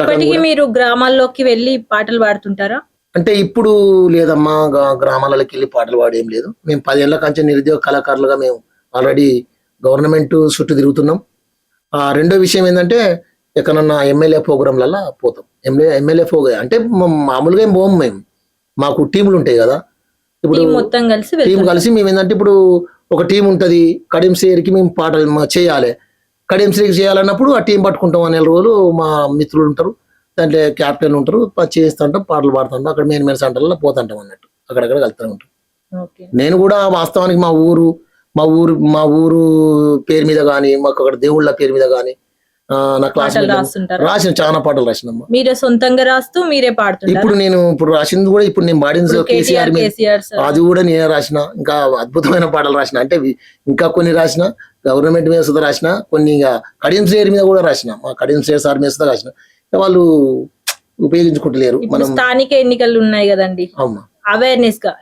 ఇప్పటికీ మీరు గ్రామాల్లోకి వెళ్ళి పాటలు పాడుతుంటారా? అంటే ఇప్పుడు లేదమ్మా గ్రామాలకి వెళ్ళి పాటలు పాడేం లేదు. మేము పదేళ్ళ కంచె నిరుద్యోగ కళాకారులుగా మేము ఆల్రెడీ గవర్నమెంట్ చుట్టూ తిరుగుతున్నాం. ఆ రెండో విషయం ఏంటంటే ఎక్కడన్నా ఎమ్మెల్యే ప్రోగ్రాంలలో పోతాం. ఎమ్మెల్యే ఎమ్మెల్యే ప్రోగ్రామ్ అంటే మామూలుగా ఏం పోము మేము. మాకు టీములు ఉంటాయి కదా. ఇప్పుడు టీం మొత్తం కలిసి టీం కలిసి మేము ఏంటంటే ఇప్పుడు ఒక టీం ఉంటది. కడియం సేరికి మేము పాటలు చేయాలి. కడియం సేరికి చేయాలన్నప్పుడు ఆ టీం పట్టుకుంటాం అనే రోజులు మా మిత్రులు ఉంటారు. దాంట్లో క్యాప్టెన్ ఉంటారు. చేస్తుంటాం పాటలు పాడుతుంటాం అక్కడ మెయిన్ మెయిన్ సెంటర్లో పోతుంటాం అన్నట్టు. అక్కడక్కడ వెళ్తూ ఉంటాం. నేను కూడా వాస్తవానికి మా ఊరు మా ఊరు మా ఊరు పేరు మీద కానీ మాకు అక్కడ దేవుళ్ళ పేరు మీద కానీ నా క్లాస్ రాసిన చాలా పాటలు రాసినమ్మా మీరే సొంతంగా రాస్తూ మీరే పాడుతుంటారు? ఇప్పుడు నేను ఇప్పుడు రాసింది కూడా ఇప్పుడు నేను పాడింది కేసీఆర్ అది కూడా నేనే రాసిన. ఇంకా అద్భుతమైన పాటలు రాసిన. అంటే ఇంకా కొన్ని రాసిన. గవర్నమెంట్ మీద సుధా రాసిన కొన్ని ఇంకా కడియం శ్రేయర్ మీద కూడా రాసిన. మా కడియం శ్రేయర్ సార్ మీద సుధా రాసిన. వాళ్ళు ఉపయోగించుకుంటలేరు. మనం స్థానిక ఎన్నికలు ఉన్నాయి కదండి. అవేర్నెస్గా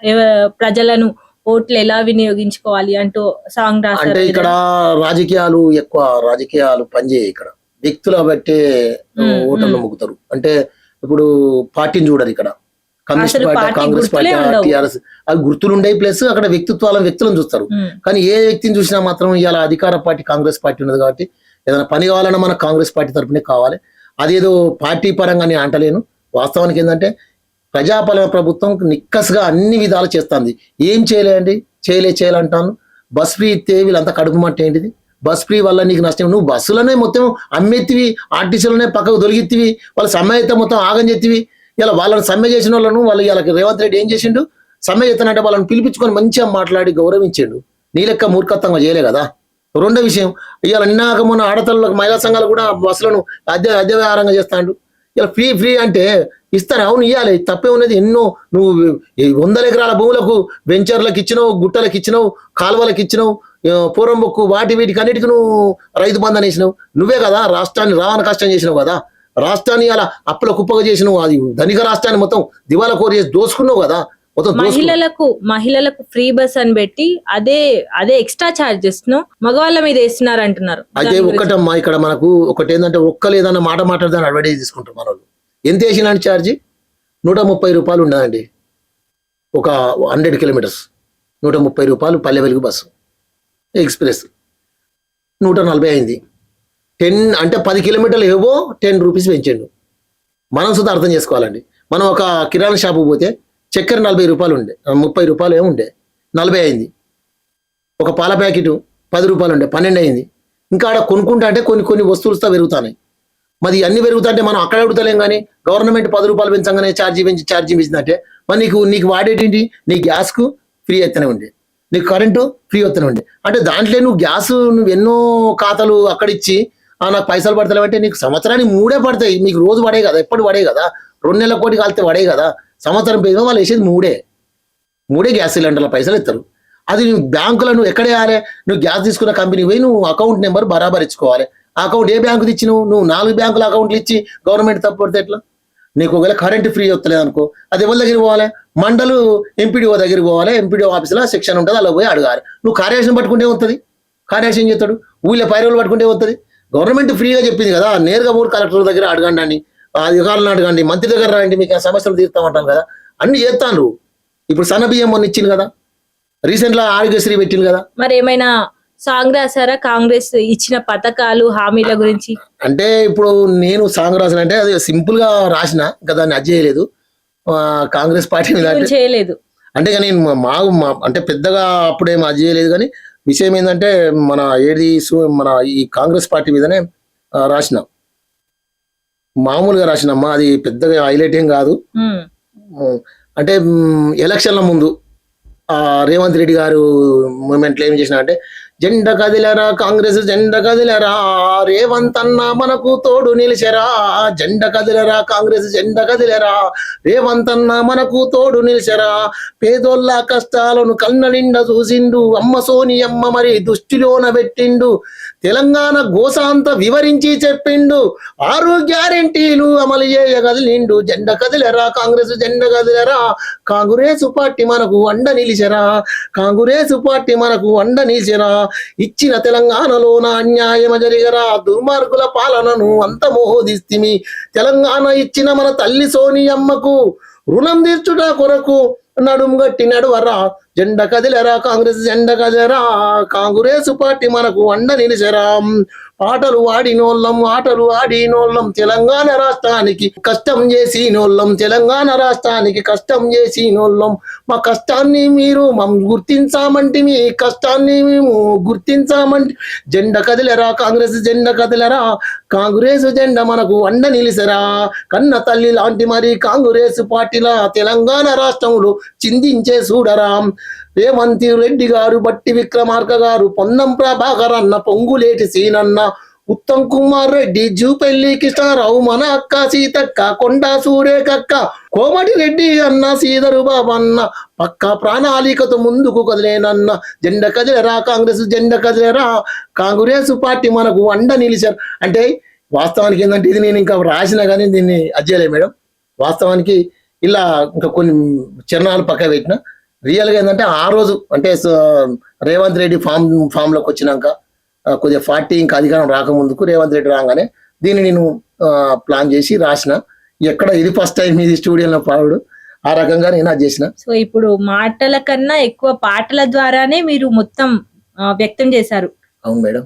ప్రజలను ఓట్లు ఎలా వినియోగించుకోవాలి అంటూ సాంగ్ అంటే ఇక్కడ రాజకీయాలు ఎక్కువ రాజకీయాలు పనిచేయ ఇక్కడ. వ్యక్తుల బట్టే ఓటర్లు. మొక్కుతారు అంటే ఇప్పుడు పార్టీని చూడరు ఇక్కడ. Communist party Congress party. TRS అవి గుర్తులు ఉండే ప్లస్ అక్కడ వ్యక్తిత్వాల వ్యక్తులను చూస్తారు. కానీ ఏ వ్యక్తిని చూసినా మాత్రం ఇవాళ అధికార పార్టీ కాంగ్రెస్ పార్టీ ఉన్నది కాబట్టి ఏదైనా పని కావాలన్నా మనకు కాంగ్రెస్ పార్టీ తరపునే కావాలి. అదేదో పార్టీ పరంగా నేను అంటలేను. వాస్తవానికి ఏంటంటే ప్రజాపాలన ప్రభుత్వం నిక్కస్గా అన్ని విధాలు చేస్తుంది. ఏం చేయలేండి చేయలే చేయాలంటాను. బస్ ఫ్రీ ఇస్తే వీళ్ళంతా కడుపు మట్ట ఏంటిది? బస్ ఫ్రీ వల్ల నీకు నష్టం నువ్వు బస్సులనే మొత్తం అమ్మెత్తివి ఆర్టీసీలనే పక్కకు దొరికిత్తివి వాళ్ళ సమ్మె అయితే మొత్తం ఆగం చేతివి ఇలా వాళ్ళని సమ్మె చేసిన వాళ్ళను వాళ్ళు వీళ్ళకి రేవంత్ రెడ్డి ఏం చేసిండు? సమ్మె చేస్తానంటే వాళ్ళని పిలిపించుకొని మంచిగా మాట్లాడి గౌరవించిండు. నీ లెక్క మూర్ఖత్వంగా చేయలే కదా? రెండో విషయం ఇవాళ నిన్నాక మొన్న ఆడతలకు మహిళా సంఘాలు కూడా బస్సులను అద్దె అదే వ్యవహారంగా చేస్తాడు. ఇలా ఫ్రీ ఫ్రీ అంటే ఇస్తాను అవును ఇవ్వాలి తప్పే ఉన్నది. ఎన్నో నువ్వు వందల ఎకరాల భూములకు వెంచర్లకు ఇచ్చినావు గుట్టలకు ఇచ్చినావు కాలువలకు ఇచ్చినావు పూర్వం బొక్కు వాటి వీటికి అన్నిటికీ నువ్వు రైతు బంధన వేసినావు నువ్వే కదా రాష్ట్రాన్ని రావణ కష్టం చేసినావు కదా? రాష్ట్రాన్ని అలా అప్పుల కుప్పగా చేసినావు అది ధనిక రాష్ట్రాన్ని మొత్తం దివాలా కోరి చేసి దోసుకున్నావు కదా. మహిళలకు మహిళలకు ఫ్రీ బస్ అని పెట్టి అదే అదే ఎక్స్ట్రా చార్జెస్ను మగవాళ్ళ మీద వేస్తున్నారు అంటున్నారు అయితే గురించి. ఒక్కటమ్మా ఇక్కడ మనకు ఒకటి ఏంటంటే ఒక్క లేదన్న మాట మాట్లాడదాని అడ్వర్టైజ్ తీసుకుంటారు మన వాళ్ళు ఎంత వేసినాడు ఛార్జీ నూట ముప్పై రూపాయలు ఉండదండి. ఒక హండ్రెడ్ కిలోమీటర్స్ నూట ముప్పై రూపాయలు పల్లె వెలుగు బస్సు. ఎక్స్ప్రెస్ నూట నలభై అయింది. టెన్ అంటే పది కిలోమీటర్లు ఏవో టెన్ రూపీస్ పెంచండు. మనం సుధా అర్థం చేసుకోవాలండి. మనం ఒక కిరాణా షాపు పోతే చక్కెర నలభై రూపాయలు ఉండే ముప్పై రూపాయలు ఏమో ఉండే. నలభై అయింది. ఒక పాల ప్యాకెట్ పది రూపాయలు ఉండే పన్నెండు అయింది. ఇంకా ఆడ కొనుక్కుంటా అంటే కొన్ని కొన్ని వస్తువులతో పెరుగుతాయి మరి అన్ని పెరుగుతుంటే మనం అక్కడ అడుగుతలేం కానీ గవర్నమెంట్ పది రూపాయలు పెంచగానే ఛార్జీ పెంచి ఛార్జీ పెంచిందంటే మరి నీకు నీకు వాడేటేంటి నీ గ్యాస్కు ఫ్రీ అయితేనే ఉండే. నీకు కరెంటు ఫ్రీ అవుతూనే ఉండే. అంటే దాంట్లో నువ్వు గ్యాస్ నువ్వు ఎన్నో ఖాతాలు అక్కడ ఇచ్చి నాకు పైసలు పడతలేవంటే నీకు సంవత్సరానికి మూడే పడతాయి. నీకు రోజు పడే కదా ఎప్పుడు పడే కదా? రెండు నెలల కోటి కాలితే పడే కదా? సంవత్సరం పేరు వాళ్ళు వేసేది మూడే. మూడే గ్యాస్ సిలిండర్ల పైసలు ఇస్తారు అది నువ్వు బ్యాంకులో నువ్వు ఎక్కడ వేయాలి? నువ్వు గ్యాస్ తీసుకున్న కంపెనీ పోయి నువ్వు అకౌంట్ నెంబర్ బరాబర్ ఇచ్చుకోవాలి. ఆ అకౌంట్ ఏ బ్యాంకు ఇచ్చి నువ్వు నాలుగు బ్యాంకుల అకౌంట్లు ఇచ్చి గవర్నమెంట్ తప్పడితే ఎట్లా? నీకు ఒకవేళ కరెంట్ ఫ్రీ వస్తలేదు అనుకో అది ఎవరి దగ్గర పోవాలి? మండలు ఎంపీడీఓ దగ్గరికి పోవాలి. ఎంపీడీఓ ఆఫీస్లో సెక్షన్ ఉంటుంది అలా పోయి అడగాలి. నువ్వు కార్యాలయం పట్టుకుంటే వస్తుంది కార్యాలయం చేస్తాడు? ఊళ్ళో పైరవులు పట్టుకుంటే వస్తుంది గవర్నమెంట్ ఫ్రీగా చెప్పింది కదా నేరుగా ఊరు కలెక్టర్ దగ్గర అడగండి అని ఆ అధికారులను అడగండి మంత్రి దగ్గర రండి మీకు ఆ సమస్యలు తీర్తామంటాను కదా. అన్ని చేస్తాను ఇప్పుడు సన్న బియ్యం మొన్న ఇచ్చింది కదా రీసెంట్గా ఆరోగ్యశ్రీ పెట్టింది కదా. మరి ఏమైనా సాంగ్ రాసారా కాంగ్రెస్ ఇచ్చిన పథకాలు హామీల గురించి? అంటే ఇప్పుడు నేను సాంగ్ రాసిన అంటే అది సింపుల్గా రాసిన ఇంకా దాన్ని అది చేయలేదు. కాంగ్రెస్ పార్టీ మీద చేయలేదు. అంటే నేను మా మా- అంటే పెద్దగా అప్పుడేం అది చేయలేదు కానీ విషయం ఏంటంటే మన ఏది మన ఈ కాంగ్రెస్ పార్టీ మీదనే రాసిన. మామూలుగా రాసినమ్మా అది పెద్దగా హైలైట్ ఏం కాదు. అంటే ఎలక్షన్ల ముందు ఆ రేవంత్ రెడ్డి గారు మూమెంట్లో ఏం చేసిన అంటే జెండ కదిలరా కాంగ్రెస్ జెండ కదిలరా? రేవంత్ అన్న మనకు తోడు నిలిచెరా? జెండ కదిలరా కాంగ్రెస్ జెండ కదిలరా? రేవంత్ అన్న మనకు తోడు నిలిచెరా? పేదోళ్ళ కష్టాలను కన్న నిండా చూసిండు. అమ్మ సోని అమ్మ మరి దృష్టిలోన పెట్టిండు. తెలంగాణ గోసాంత వివరించి చెప్పిండు. ఆరు గ్యారెంటీలు అమలు చేయ కదిలిండు. జెండ కదిలెరా కాంగ్రెస్ జెండ కదిలెరా. కాంగ్రెస్ పార్టీ మనకు అండ నిలిచెరా. కాంగ్రెస్ పార్టీ మనకు అండ నిలిచెరా. ఇచ్చిన తెలంగాణలోన అన్యాయం జరిగరా. దుర్మార్గుల పాలనను అంత మోహోదిస్తిమి. తెలంగాణ ఇచ్చిన మన తల్లి సోని అమ్మకు రుణం తీర్చుట కొరకు నడుము గట్టి నడువరా. జెండ కదిలరా కాంగ్రెస్ జెండ కదిలరా? కాంగ్రెస్ పార్టీ మనకు అండ నిలిచరా. పాటలు వాడినోళ్ళం ఆటలు ఆడినోళ్ళం. తెలంగాణ రాష్ట్రానికి కష్టం చేసినోళ్ళం. తెలంగాణ రాష్ట్రానికి కష్టం చేసినోళ్ళం. మా కష్టాన్ని మీరు మమ్ గుర్తించామంటే మీ కష్టాన్ని మేము గుర్తించామంటే. జెండ కదిలరా? కాంగ్రెస్ జెండ కదిలరా? కాంగ్రెస్ జెండ మనకు అండ నిలిసరా కన్న తల్లి లాంటి మరి కాంగ్రెస్ పార్టీల తెలంగాణ రాష్ట్రంలో చిందించే చూడరా రేవంతి రెడ్డి గారు బట్టి విక్రమార్క గారు పొన్నం ప్రభాకర్ అన్న పొంగులేటి సీనన్న ఉత్తమ్ కుమార్ రెడ్డి జూపెల్లి కృష్ణారావు మన అక్క సీతక్క కొండా సూరేకక్క కోమటి రెడ్డి అన్న సీదరు బాబు అన్న పక్క ప్రణాళికతో ముందుకు కదిలేనన్న జెండ కదిలేరా కాంగ్రెస్ జెండ కదిలేరా కాంగ్రెస్ పార్టీ మనకు అండ నిలిచారు. అంటే వాస్తవానికి ఏంటంటే ఇది నేను ఇంకా రాసిన కానీ దీన్ని అజ్జలే మేడం. వాస్తవానికి ఇలా ఇంకా కొన్ని చిరణాలు పక్క పెట్టిన రియల్గా ఏంటంటే ఆ రోజు అంటే రేవంత్ రెడ్డి ఫామ్ ఫామ్లోకి వచ్చినాక కొద్దిగా పార్టీ ఇంకా అధికారం రాకముందుకు రేవంత్ రెడ్డి రాగానే దీన్ని నేను ప్లాన్ చేసి రాసిన. ఎక్కడ ఇది ఫస్ట్ టైం ఇది స్టూడియోలో పాడు. ఆ రకంగా నేను అది చేసిన. సో ఇప్పుడు మాటల కన్నా ఎక్కువ పాటల ద్వారానే మీరు మొత్తం వ్యక్తం చేశారు. అవును మేడం.